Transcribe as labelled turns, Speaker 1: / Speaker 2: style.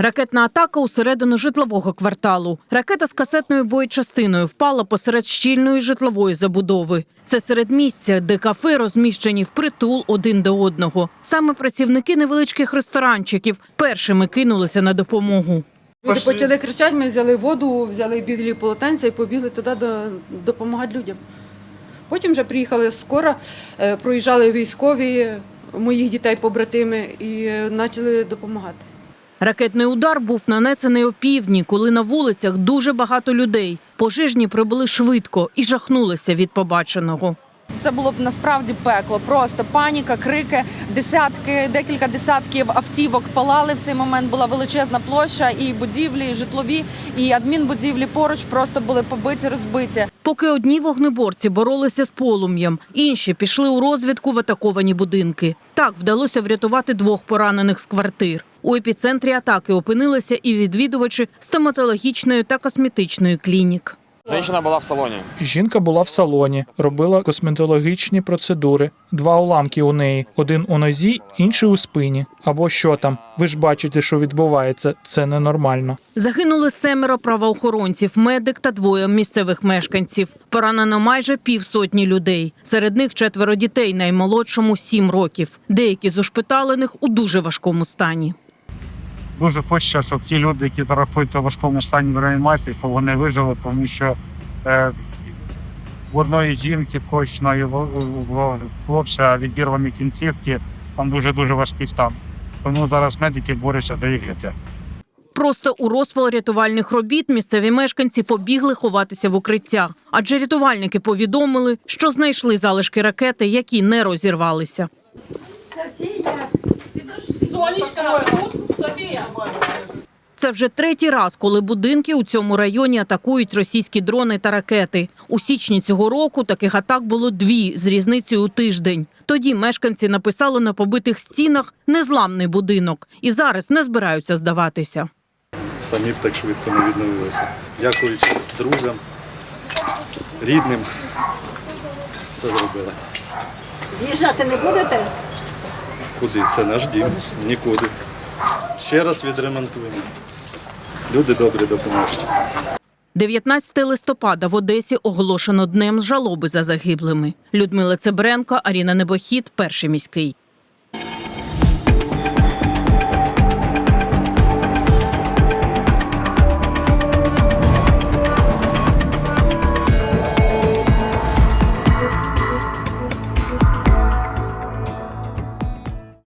Speaker 1: Ракетна атака усередину житлового кварталу. Ракета з касетною боєчастиною впала посеред щільної житлової забудови. Це серед місця, де кафе розміщені впритул один до одного. Саме працівники невеличких ресторанчиків першими кинулися на допомогу.
Speaker 2: Люди почали кричати, ми взяли воду, взяли білі полотенця і побігли туди до, допомагати людям. Потім вже приїхали скоро, е, проїжджали військові, моїх дітей побратими і е, почали допомагати.
Speaker 1: Ракетний удар був нанесений опівдні, коли на вулицях дуже багато людей. Пожежні прибули швидко і жахнулися від побаченого.
Speaker 3: Це було б насправді пекло. Просто паніка, крики, десятки, декілька десятків автівок палали в цей момент. Була величезна площа, і будівлі, і житлові, і адмінбудівлі поруч просто були побиті, розбиті.
Speaker 1: Поки одні вогнеборці боролися з полум'ям, інші пішли у розвідку в атаковані будинки. Так вдалося врятувати двох поранених з квартир. У епіцентрі атаки опинилися і відвідувачі стоматологічної та косметичної клінік.
Speaker 4: Женщина была в салоне.
Speaker 5: Жінка була в салоні, робила косметологічні процедури. Два уламки у неї: один у нозі, інший у спині. Або що там. Ви ж бачите, що відбувається. Це ненормально.
Speaker 1: Загинули семеро правоохоронців, медик та двоє місцевих мешканців. Поранено майже півсотні людей. Серед них четверо дітей, наймолодшому сім років. Деякі з ушпиталених у дуже важкому стані.
Speaker 6: Дуже хочеться, щоб ті люди, які знаходяться в важкому стані в реанімації, щоб вони вижили, тому що е, в одної жінки в хлопця відірвані кінцівки, там дуже дуже важкий стан. Тому зараз медики борються за їх життя.
Speaker 1: Просто у розпал рятувальних робіт місцеві мешканці побігли ховатися в укриття, адже рятувальники повідомили, що знайшли залишки ракети, які не розірвалися. Це вже третій раз, коли будинки у цьому районі атакують російські дрони та ракети. У січні цього року таких атак було дві з різницею у тиждень. Тоді мешканці написали на побитих стінах незламний будинок і зараз не збираються здаватися.
Speaker 7: самі б так швидко не відновилися. Дякуючи друзям, рідним, все зробили.
Speaker 8: З'їжджати не будете?
Speaker 7: Куди? Це наш дім, нікуди. Ще раз відремонтуємо. Люди добрі допоможуть.
Speaker 1: 19 листопада в Одесі оголошено днем жалоби за загиблими. Людмила Цебренко, Аріна Небохід, перший міський.